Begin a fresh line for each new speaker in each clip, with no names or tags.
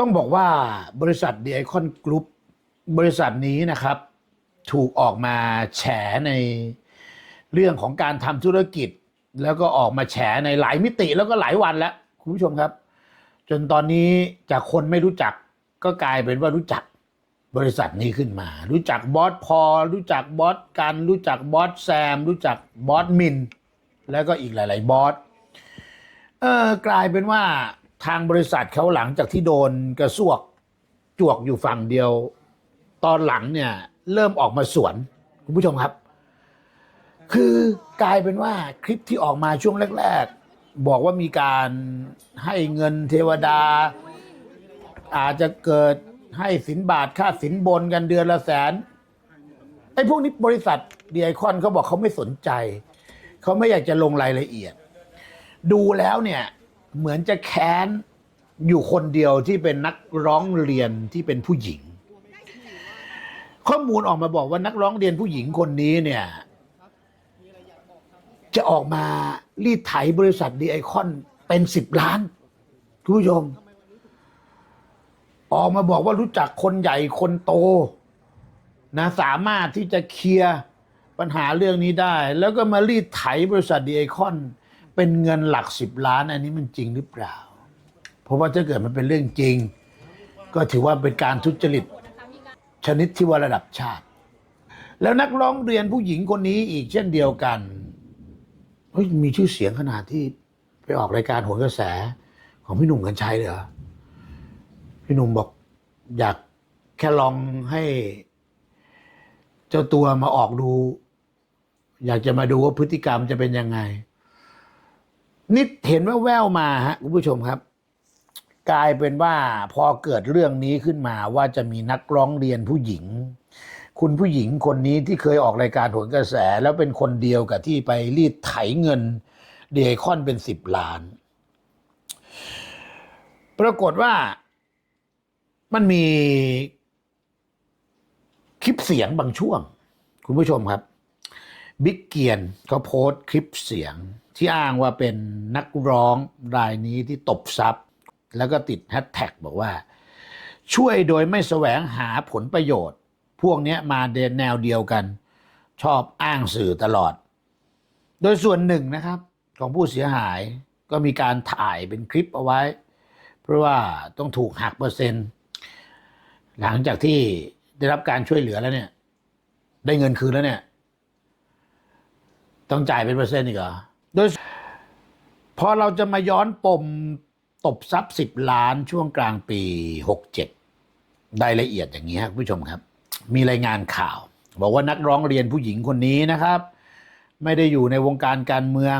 ต้องบอกว่าบริษัทดีไอคอนกรุ๊ปบริษัทนี้นะครับ ถูกออกมาแฉในเรื่องของการทำธุรกิจ แล้วก็ออกมาแฉในหลายมิติแล้วก็หลายวันแล้ว คุณผู้ชมครับ จนตอนนี้จากคนไม่รู้จักก็กลายเป็นว่ารู้จักบริษัทนี้ขึ้นมา รู้จักบอสพอลรู้จักบอสกันรู้จักบอสแซม รู้จักบอสมิน แล้วก็อีกหลาย ๆ บอสเออกลายเป็นว่า ทางบริษัทเขาหลังจากที่โดนกระซวกจวกอยู่ฝั่งเดียว ตอนหลังเนี่ย เริ่มออกมาสวน คุณผู้ชมครับ คือกลายเป็นว่าคลิปที่ออกมาช่วงแรก ๆ บอกว่ามีการให้เงินเทวดา อาจจะเกิดให้สินบาทค่าสินบนกันเดือนละแสนไอ้พวกนี้บริษัทดีไอคอนเขาบอกเขาไม่สนใจ เขาไม่อยากจะลงรายละเอียด ดูแล้วเนี่ย เหมือนจะแค้นอยู่คนเดียวที่เป็นนักร้องเรียนที่เป็นผู้หญิง ข้อมูลออกมาบอกว่านักร้องเรียนผู้หญิงคนนี้เนี่ยจะออกมารีดไถบริษัทดีไอคอนเป็นสิบล้านคุณผู้ชม ออกมาบอกว่ารู้จักคนใหญ่คนโต นะสามารถที่จะเคลียร์ปัญหาเรื่องนี้ได้ แล้วก็มารีดไถบริษัทดีไอคอน เป็นเงินหลักสิบล้านอันนี้มันจริงหรือเปล่า เพราะว่าถ้าเกิดมันเป็นเรื่องจริง ก็ถือว่าเป็นการทุจริตชนิดที่ว่าระดับชาติ แล้วนักร้องเรียนผู้หญิงคนนี้อีกเช่นเดียวกันเฮ้ยมีชื่อเสียงขนาดที่ไปออกรายการโหนกระแสของพี่หนุ่มกัญชัยเลยเหรอพี่หนุ่มบอกอยากแค่ลองให้ เจ้าตัวมาออกดู อยากจะมาดูว่าพฤติกรรมจะเป็นยังไง นิดเห็นว่าแววมาฮะคุณผู้ชมครับ กลายเป็นว่าพอเกิดเรื่องนี้ขึ้นมาว่าจะมีนักร้องเรียนผู้หญิง คุณผู้หญิงคนนี้ที่เคยออกรายการโหนกระแส แล้วเป็นคนเดียวกับที่ไปรีดไถเงินเดคอนเป็นสิบล้าน ปรากฏว่ามันมีคลิปเสียงบางช่วง คุณผู้ชมครับ บิ๊กเกียนเขาโพสต์คลิปเสียง ที่อ้างว่าเป็นนักร้องรายนี้ที่ตบทรัพย์ แล้วก็ติดแฮชแท็กบอกว่า ช่วยโดยไม่แสวงหาผลประโยชน์ พวกนี้มาเดินแนวเดียวกัน ชอบอ้างสื่อตลอด โดยส่วนหนึ่งนะครับของผู้เสียหายก็มีการถ่ายเป็นคลิปเอาไว้ เพราะว่าต้องถูกหักเปอร์เซ็นต์หลังจากที่ได้รับการช่วยเหลือแล้วเนี่ย ได้เงินคืนแล้วเนี่ย ต้องจ่ายเป็นเปอร์เซ็นต์อีกเหรอ โดยพอเราจะมาย้อนปมตบทรัพย์สิบล้านช่วงกลางปีหกเจ็ดได้ละเอียดอย่างนี้ครับคุณผู้ชมครับ มีรายงานข่าว บอกว่านักร้องเรียนผู้หญิงคนนี้นะครับ ไม่ได้อยู่ในวงการการเมือง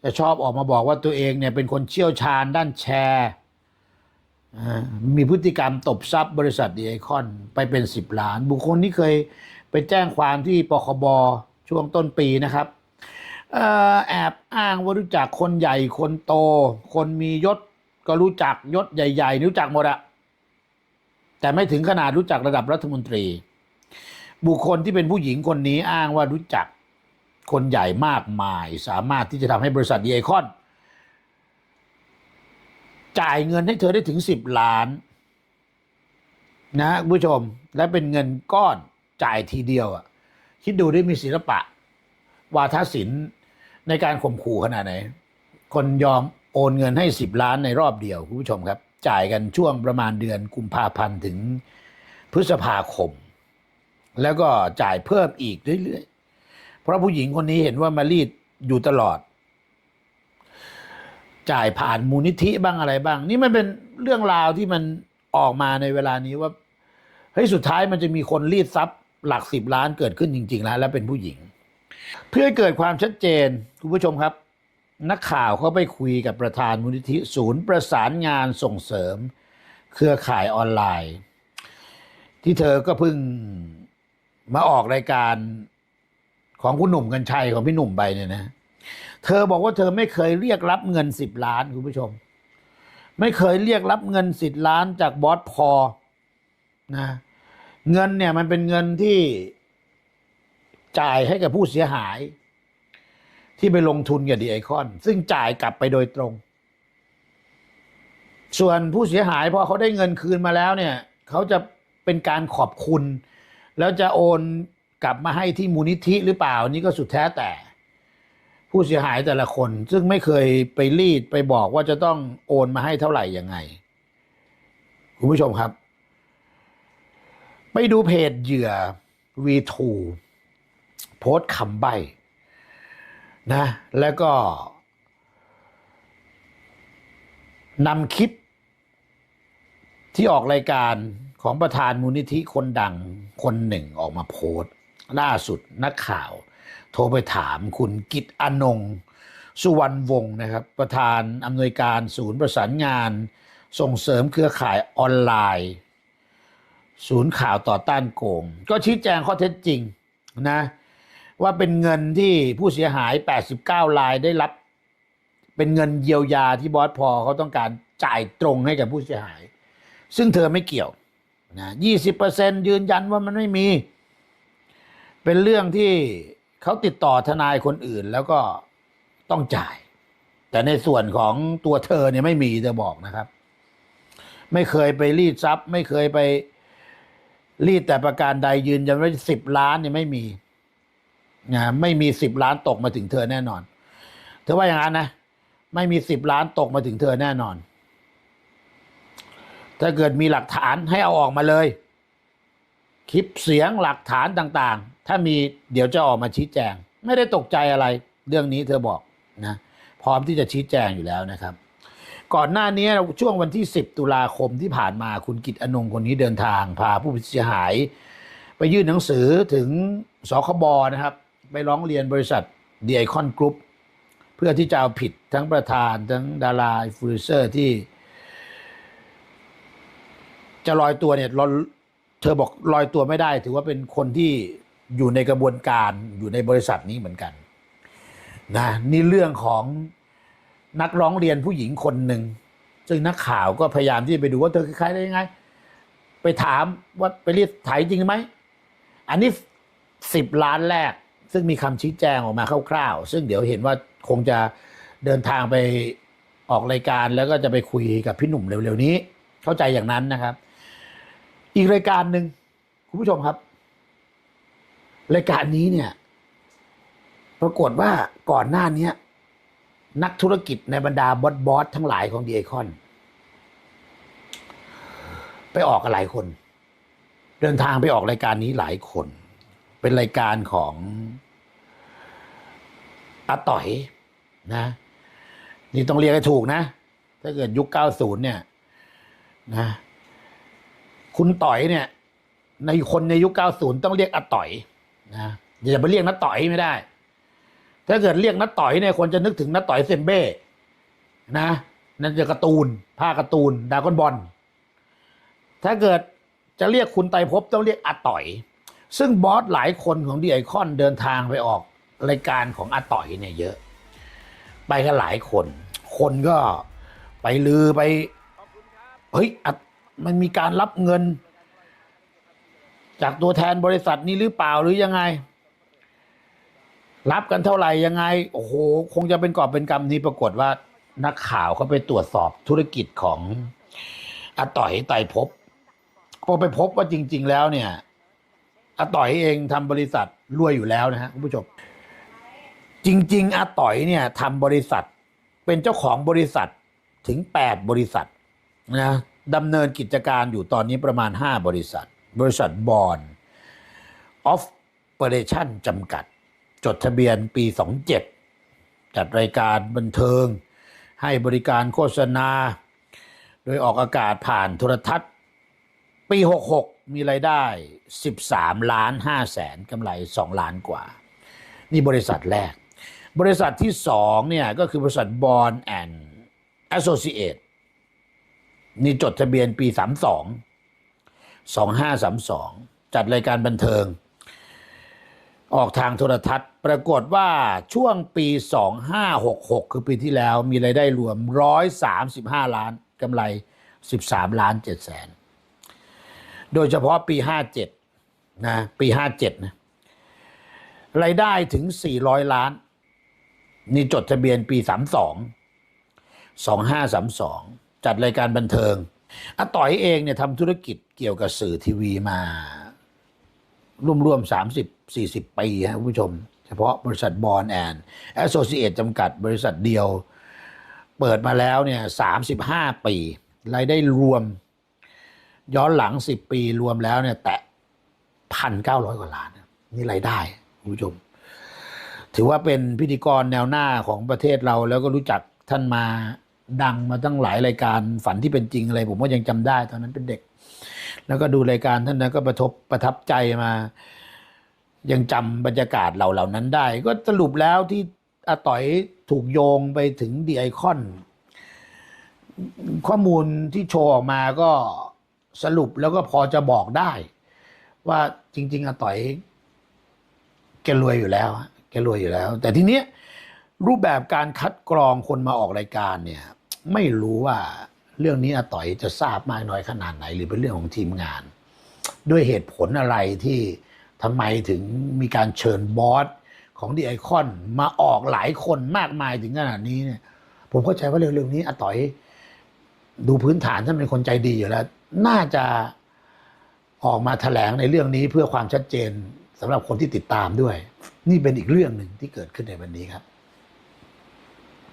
แต่ชอบออกมาบอกว่าตัวเองเนี่ยเป็นคนเชี่ยวชาญด้านแชร์มีพฤติกรรมตบทรัพย์บริษัทดีไอคอนไปเป็นสิบล้าน บุคคลนี้เคยไปแจ้งความที่ปคบช่วงต้นปีนะครับ แอบอ้างว่ารู้จักคนใหญ่คนโต คนมียศก็รู้จักยศใหญ่ ๆ รู้จักหมดอะแต่ไม่ถึงขนาดรู้จักระดับรัฐมนตรี บุคคลที่เป็นผู้หญิงคนนี้อ้างว่ารู้จักคนใหญ่มากมาย สามารถที่จะทำให้บริษัทดีไอคอนจ่ายเงินให้เธอได้ถึงสิบล้าน นะคุณผู้ชมและเป็นเงินก้อนจ่ายทีเดียวอะคิดดูได้มีศิลปะ วาทศิลป์ในการข่มขู่ขนาดไหน คนยอมโอนเงินให้สิบล้านในรอบเดียวคุณผู้ชมครับ จ่ายกันช่วงประมาณเดือนกุมภาพันธ์ถึงพฤษภาคม แล้วก็จ่ายเพิ่มอีกเรื่อยๆ เพราะผู้หญิงคนนี้เห็นว่ามารีดอยู่ตลอด จ่ายผ่านมูลนิธิบ้างอะไรบ้าง นี่มันเป็นเรื่องราวที่มันออกมาในเวลานี้ว่าเฮ้ยสุดท้ายมันจะมีคนรีดทรัพย์หลักสิบล้านเกิดขึ้นจริง ๆ แล้ว และเป็นผู้หญิง เพื่อเกิดความชัดเจนคุณผู้ชมครับ นักข่าวเขาไปคุยกับประธานมูลนิธิศูนย์ประสานงานส่งเสริม เครือข่ายออนไลน์ ที่เธอก็เพิ่งมาออกรายการของคุณหนุ่มกัญชัยของพี่หนุ่มไปเนี่ยนะ เธอบอกว่าเธอไม่เคยเรียกรับเงินสิบล้านคุณผู้ชม ไม่เคยเรียกรับเงินสิบล้านจากบอสพอนะ เงินเนี่ยมันเป็นเงินที่ จ่ายให้กับผู้เสียหาย ที่ไปลงทุนกับดีไอคอน ซึ่งจ่ายกลับไปโดยตรง ส่วนผู้เสียหายพอเขาได้เงินคืนมาแล้วเนี่ยเขาจะเป็นการขอบคุณ แล้วจะโอนกลับมาให้ที่มูลนิธิหรือเปล่านี่ก็สุดแท้แต่ ผู้เสียหายแต่ละคน ซึ่งไม่เคยไปรีดไปบอกว่าจะต้องโอนมาให้เท่าไหร่ยังไงคุณผู้ชมครับ ไปดูเพจเหยื่อ V2 โพสต์คำใบนะแล้วก็นำคลิป ที่ออกรายการของประธานมูลนิธิคนดังคนหนึ่งออกมาโพสต์ ล่าสุดนักข่าว โทรไปถามคุณกิตอนงสุวรรณวงศ์นะครับ ประธานอำนวยการศูนย์ประสานงาน ส่งเสริมเครือข่ายออนไลน์ ศูนย์ข่าวต่อต้านโกง ก็ชี้แจงข้อเท็จจริงนะ ว่าเป็นเงินที่ผู้เสียหาย 89รายได้รับ เป็นเงินเยียวยาที่บอสพอเขาต้องการจ่ายตรงให้กับผู้เสียหาย ซึ่งเธอไม่เกี่ยวนะ20%ยืนยันว่ามันไม่มี เป็นเรื่องที่เขาติดต่อทนายคนอื่นแล้วก็ต้องจ่าย แต่ในส่วนของตัวเธอเนี่ยไม่มีเธอบอกนะครับ ไม่เคยไปรีดทรัพย์ ไม่เคยไปรีดแต่ประการใดยืนยันว่าสิบล้านเนี่ยไม่มี นะไม่มีสิบล้านตกมาถึงเธอแน่นอน เธอว่าอย่างนั้นนะ ไม่มีสิบล้านตกมาถึงเธอแน่นอน ถ้าเกิดมีหลักฐานให้เอาออกมาเลย คลิปเสียงหลักฐานต่างๆ ถ้ามีเดี๋ยวจะออกมาชี้แจง ไม่ได้ตกใจอะไร เรื่องนี้เธอบอกนะพร้อมที่จะชี้แจงอยู่แล้วนะครับ ก่อนหน้านี้ช่วงวันที่ 10 ตุลาคมที่ผ่านมาคุณกิตอนงคนนี้เดินทาง พาผู้เสียหาย ไปยื่นหนังสือถึงสคบนะครับ ไปร้องเรียนบริษัทเดีไอคอนกรุ๊ปเพื่อที่จะเอาผิดทั้งประธานทั้งดาราอินฟลูเอนเซอร์ที่ จะลอยตัวเนี่ยลอยเธอบอกลอยตัวไม่ได้ ถือว่าเป็นคนที่อยู่ในกระบวนการอยู่ในบริษัทนี้เหมือนกันนะนี่เรื่องของนักร้องเรียนผู้หญิงคนหนึ่งซึ่งนักข่าวก็พยายามที่จะไปดูว่าเธอคือใครได้ยังไง ไปถามว่าไปเรียกไถจริงไหม อันนี้สิบล้านแรก ซึ่งมีคำชี้แจงออกมาคร่าวๆ ซึ่งเดี๋ยวเห็นว่าคงจะเดินทางไปออกรายการแล้วก็จะไปคุยกับพี่หนุ่มเร็วๆนี้ เข้าใจอย่างนั้นนะครับ อีกรายการหนึ่งคุณผู้ชมครับ รายการนี้เนี่ย ปรากฏว่าก่อนหน้านี้นักธุรกิจในบรรดาบอสบอสทั้งหลายของดีไอคอนไปออกกับหลายคน เดินทางไปออกรายการนี้หลายคน เป็นรายการของอาต่อยนะ นี่ต้องเรียกให้ถูกนะ ถ้าเกิดยุค 90 เนี่ยนะคุณต่อยเนี่ย ในคนในยุค 90 ต้องเรียกอาต่อยนะอย่าไปเรียกนัดต่อยไม่ได้ ถ้าเกิดเรียกนัดต่อยเนี่ยคนจะนึกถึงนัดต่อยเซมเบ้นะนั่นจะการ์ตูนผ้าการ์ตูนดรากอนบอลถ้าเกิดจะเรียกคุณไตรภพต้องเรียกอาต่อย ซึ่งบอสหลายคนของดีไอคอนเดินทางไปออกรายการของอาต่อยเนี่ยเยอะ ไปกันหลายคน คนก็ไปลือไป เฮ้ยมันมีการรับเงิน จากตัวแทนบริษัทนี้หรือเปล่าหรือยังไง รับกันเท่าไหร่ยังไง โอ้โห คงจะเป็นกอบเป็นกำนี้ปรากฏว่านักข่าวเขาไปตรวจสอบธุรกิจของอาต่อยไต่ภพพอไปพบว่าจริง ๆ แล้วเนี่ย อาต่อยเองทำบริษัทรวยอยู่แล้วนะฮะคุณผู้ชม จริง ๆอาต่อยเนี่ยทำบริษัทเป็นเจ้าของบริษัทถึงแปดบริษัทนะดำเนินกิจการอยู่ตอนนี้ประมาณห้าบริษัท บริษัทบอลออฟเปอเรชั่นจำกัด จดทะเบียนปี 27 จัดรายการบันเทิง ให้บริการโฆษณา โดยออกอากาศผ่านโทรทัศน์ ปี66มีรายได้13ล้าน5แสนกำไร2ล้านกว่า นี่บริษัทแรก บริษัทที่สองเนี่ยก็คือบริษัทบอลแอนด์แอสโซเ t e นี่จดทะเบียนปี32 2532จัดรายการบันเทิง ออกทางโทรทัศน์ ปรากฏว่าช่วงปี 2566 คือปีที่แล้วมีรายได้รวม 135 ล้านกำไร 13 ล้าน7แสน โดยเฉพาะปี 57 นะ ปี 57 นะรายได้ถึง 400 ล้าน นี่จดทะเบียนปี 32 2532 จัดรายการบันเทิงอาต่อยเองเนี่ยทำธุรกิจเกี่ยวกับสื่อทีวีมาร่วมๆสามสิบสี่สิบปีครับคุณผู้ชม เฉพาะบริษัทบอลแอนแอสโซเ t ตจำกัดบริษัทเดียว เปิดมาแล้วเนี่ยสามสิบห้าปี รายได้รวม ย้อนหลังสิบปีรวมแล้วเนี่ยแตะพันเก้าร้อยกว่าล้าน นี่รายได้คุณผู้ชม ถือว่าเป็นพิธีกรแนวหน้าของประเทศเราแล้วก็รู้จักท่านมาดังมาตั้งหลายรายการฝันที่เป็นจริงอะไร ผมก็ยังจำได้ตอนนั้นเป็นเด็ก แล้วก็ดูรายการท่านนั้นก็ประทบประทับใจมา ยังจำบรรยากาศเหล่าเหล่านั้นได้ ก็สรุปแล้วที่อาต่อยถูกโยงไปถึงดีไอคอนข้อมูลที่โชว์ออกมาก็ สรุปแล้วก็พอจะบอกได้ ว่าจริง ๆอาต่อยแกรวยอยู่แล้วแกรวยอยู่แล้ว แต่ทีเนี้ยรูปแบบการคัดกรองคนมาออกรายการเนี่ย ไม่รู้ว่าเรื่องนี้อาต่อยจะทราบมากน้อยขนาดไหน หรือเป็นเรื่องของทีมงาน ด้วยเหตุผลอะไรที่ทำไมถึงมีการเชิญบอสของดีไอคอนมาออกหลายคนมากมายถึงขนาดนี้เนี่ย ผมเข้าใจว่าเรื่องๆนี้อาต่อย ดูพื้นฐานท่านเป็นคนใจดีอยู่แล้ว น่าจะออกมาแถลงในเรื่องนี้เพื่อความชัดเจนสำหรับคนที่ติดตามด้วย นี่เป็นอีกเรื่องหนึ่งที่เกิดขึ้นในวันนี้ครับ